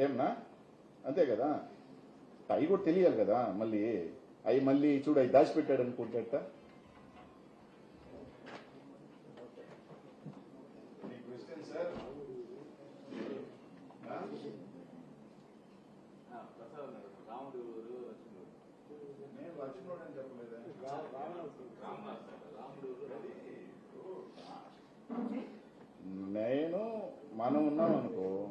ఏమన్నా? అంతే కదా? అవి కూడా తెలియాలి కదా మళ్ళీ. అవి మళ్ళీ చూడు అవి దాచిపెట్టాడు అనుకుంటా రాముడు లక్ష్మణుడు నేను మనం ఉన్నాం అనుకో.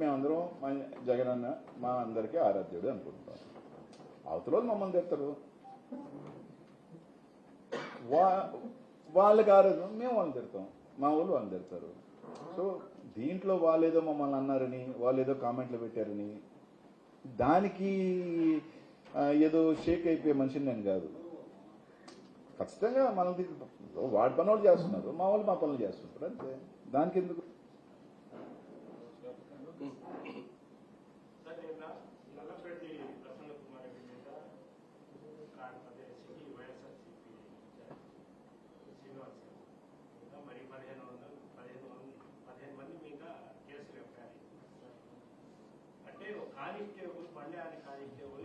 మేమందరం మా జగన్ అన్న మా అందరికీ ఆరాధ్యుడు అనుకుంటాం అవతల మమ్మల్ని తెస్తారు వా వాళ్ళకి ఆరాధ్యం మేము వాళ్ళని తిడతాం. మా వాళ్ళు వాళ్ళని తిడతారు. సో దీంట్లో వాళ్ళేదో మమ్మల్ని అన్నారని వాళ్ళు ఏదో కామెంట్లు పెట్టారని దానికి ఏదో షేక్ అయిపోయే మనిషిని నేను కాదు. ఖచ్చితంగా మనది వాడి పని వాళ్ళు చేస్తున్నారు. మా వాళ్ళు మా పనులు చేస్తుంటారు అంతే. దానికి ఎందుకు సార్ నిన్న నల్లపరెడ్డి ప్రసన్న కుమార్ రెడ్డి మీద ఆంధ్రప్రదేశ్కి వైఎస్ఆర్సీపీ శ్రీనివాస్ గారు ఇంకా మరి పదిహేను వందలు పదిహేను మంది పదిహేను మంది మీద కేసులు ఎఫ్ఐఆర్ అంటే ఒక కానిస్టేబుల్ పల్లె కానిస్టేబుల్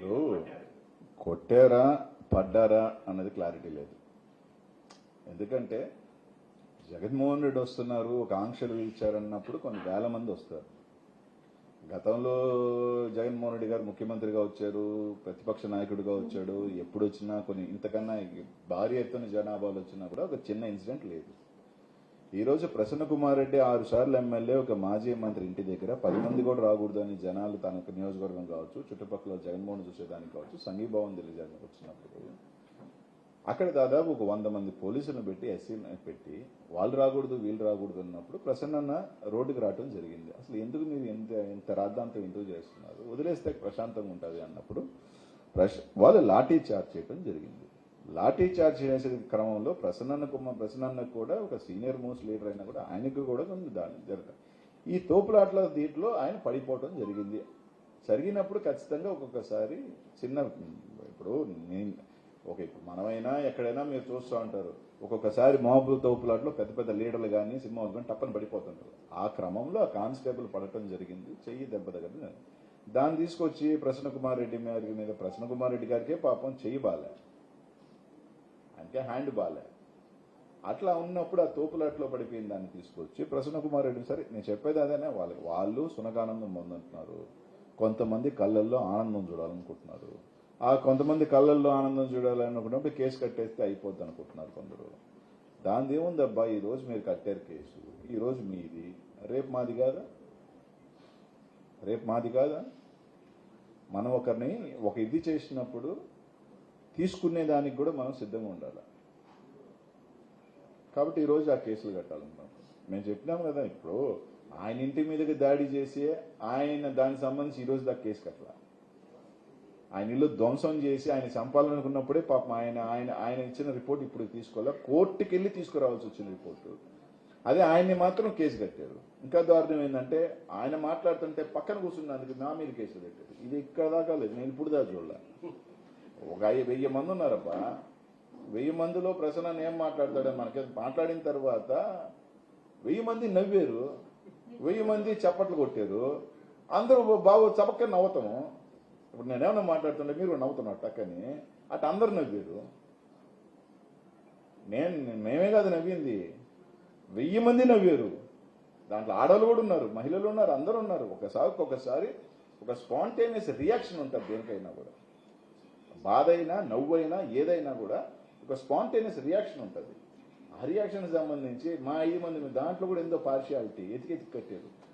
కొట్టారా పడ్డారా అన్నది క్లారిటీ లేదు. ఎందుకంటే జగన్మోహన్ రెడ్డి వస్తున్నారు ఒక ఆంక్షలు ఇచ్చారన్నప్పుడు కొన్ని వేల మంది వస్తారు. గతంలో జగన్మోహన్ రెడ్డి గారు ముఖ్యమంత్రిగా వచ్చారు ప్రతిపక్ష నాయకుడిగా వచ్చాడు. ఎప్పుడు వచ్చినా కొన్ని ఇంతకన్నా భారీ ఎత్తున జనాభాలు వచ్చినా కూడా ఒక చిన్న ఇన్సిడెంట్ లేదు. ఈ రోజు ప్రసన్న కుమార్ రెడ్డి ఆరు సార్లు ఎమ్మెల్యే ఒక మాజీ మంత్రి ఇంటి దగ్గర. పది మంది కూడా రాకూడదు అని జనాలు తన నియోజకవర్గం కావచ్చు చుట్టుపక్కల జగన్మోహన్ చూసేదానికి కావచ్చు సంఘీభావం తెలియజేయడానికి వచ్చినప్పుడు. అక్కడ దాదాపు ఒక వంద మంది పోలీసులను పెట్టి ఎస్సీలను పెట్టి వాళ్ళు రాకూడదు వీళ్ళు రాకూడదు అన్నప్పుడు ప్రసన్న రోడ్డుకి రావడం జరిగింది. అసలు ఎందుకు మీరు ఎంత ఎంత రాద్ధాంతం ఎందుకు చేస్తున్నారు? వదిలేస్తే ప్రశాంతంగా ఉంటుంది అన్నప్పుడు ప్రశ్ వాళ్ళు లాఠీ చార్జ్ చేయడం జరిగింది. లాఠీ చార్జ్ చేసే క్రమంలో ప్రసన్న కుమ్మ ప్రసన్న కూడా ఒక సీనియర్ మోస్ట్ లీడర్ అయినా కూడా ఆయనకు కూడా కొన్ని దాని జరగదు ఈ తోపులాట్ల దీంట్లో ఆయన పడిపోవడం జరిగింది. జరిగినప్పుడు ఖచ్చితంగా ఒక్కొక్కసారి చిన్న ఇప్పుడు నేను ఓకే ఇప్పుడు మనమైనా ఎక్కడైనా మీరు చూస్తూ ఉంటారు. ఒక్కొక్కసారి మహబూబ్ తోపులాట్లో పెద్ద పెద్ద లీడర్లు కానీ సినిమా కానీ టప్పని పడిపోతుంటారు. ఆ క్రమంలో ఆ కానిస్టేబుల్ పడటం జరిగింది. చెయ్యి దెబ్బ తగ్గదు దాన్ని తీసుకొచ్చి ప్రసన్న కుమార్ రెడ్డి గారి మీద ప్రసన్న కుమార్ రెడ్డి గారికే పాపం చెయ్యి బాలే. అంటే హ్యాండ్ బాలే. అట్లా ఉన్నప్పుడు ఆ తోపులాట్లో పడిపోయిన దాన్ని తీసుకొచ్చి ప్రసన్న కుమార్ రెడ్డి సరే నేను చెప్పేది అదేనే వాళ్ళకి వాళ్ళు సునకానందం పొందుతున్నారు కొంతమంది కళ్ళల్లో ఆనందం చూడాలనుకుంటున్నారు. ఆ కొంతమంది కళ్ళల్లో ఆనందం చూడాలనుకున్నప్పుడు కేసు కట్టేస్తే అయిపోద్ది అనుకుంటున్నారు కొందరు. దాని ఏముంది అబ్బా ఈరోజు మీరు కట్టారు కేసు ఈరోజు మీది. రేపు మాది కాదా? రేపు మాది కాదా? మనం ఒకరిని ఒక ఇది చేసినప్పుడు తీసుకునే దానికి కూడా మనం సిద్ధంగా ఉండాలి. కాబట్టి ఈరోజు ఆ కేసులు కట్టాలనుకున్నాం. మేము చెప్పినాం కదా ఇప్పుడు ఆయన ఇంటి మీదకి దాడి చేసి ఆయన దానికి సంబంధించి ఈరోజు దాకా కేసు కట్టాలి. ఆయన ఇల్లు ధ్వంసం చేసి ఆయన చంపాలనుకున్నప్పుడే పాపం ఆయన ఆయన ఆయన ఇచ్చిన రిపోర్ట్ ఇప్పుడు తీసుకోవాలా? కోర్టుకి వెళ్ళి తీసుకురావాల్సి వచ్చిన రిపోర్టు. అదే ఆయన్ని మాత్రం కేసు కట్టారు. ఇంకా దారుణం ఏంటంటే ఆయన మాట్లాడుతుంటే పక్కన కూర్చున్నందుకు నా మీద కేసు పెట్టారు ఇది ఇక్కడ దాకా లేదు. నేను ఇప్పుడు దాకా చూడలే. ఒక వెయ్యి మంది ఉన్నారబ్బా. వెయ్యి మందిలో ప్రసన్న ఏం మాట్లాడతాడని మనకి మాట్లాడిన తర్వాత వెయ్యి మంది నవ్వారు. వెయ్యి మంది చప్పట్లు కొట్టారు. అందరూ బాబు చపక్క నవ్వుతాము. ఇప్పుడు నేనేమన్నా మాట్లాడుతుంటే మీరు నవ్వుతున్నారు టక్కని. అటు అందరు నవ్వారు. నేను మేమే కాదు నవ్వింది. వెయ్యి మంది నవ్వారు. దాంట్లో ఆడవాళ్ళు కూడా ఉన్నారు మహిళలు ఉన్నారు అందరూ ఉన్నారు. ఒకసారి ఒకసారి ఒక స్పాంటేనియస్ రియాక్షన్ ఉంటుంది దేనికైనా కూడా. బాధ అయినా నవ్వు అయినా ఏదైనా కూడా ఒక స్పాంటేనియస్ రియాక్షన్ ఉంటుంది. ఆ రియాక్షన్కి సంబంధించి మా ఐదు మంది దాంట్లో కూడా ఎంతో పార్షియాలిటీ ఎతికెతికి కట్టారు.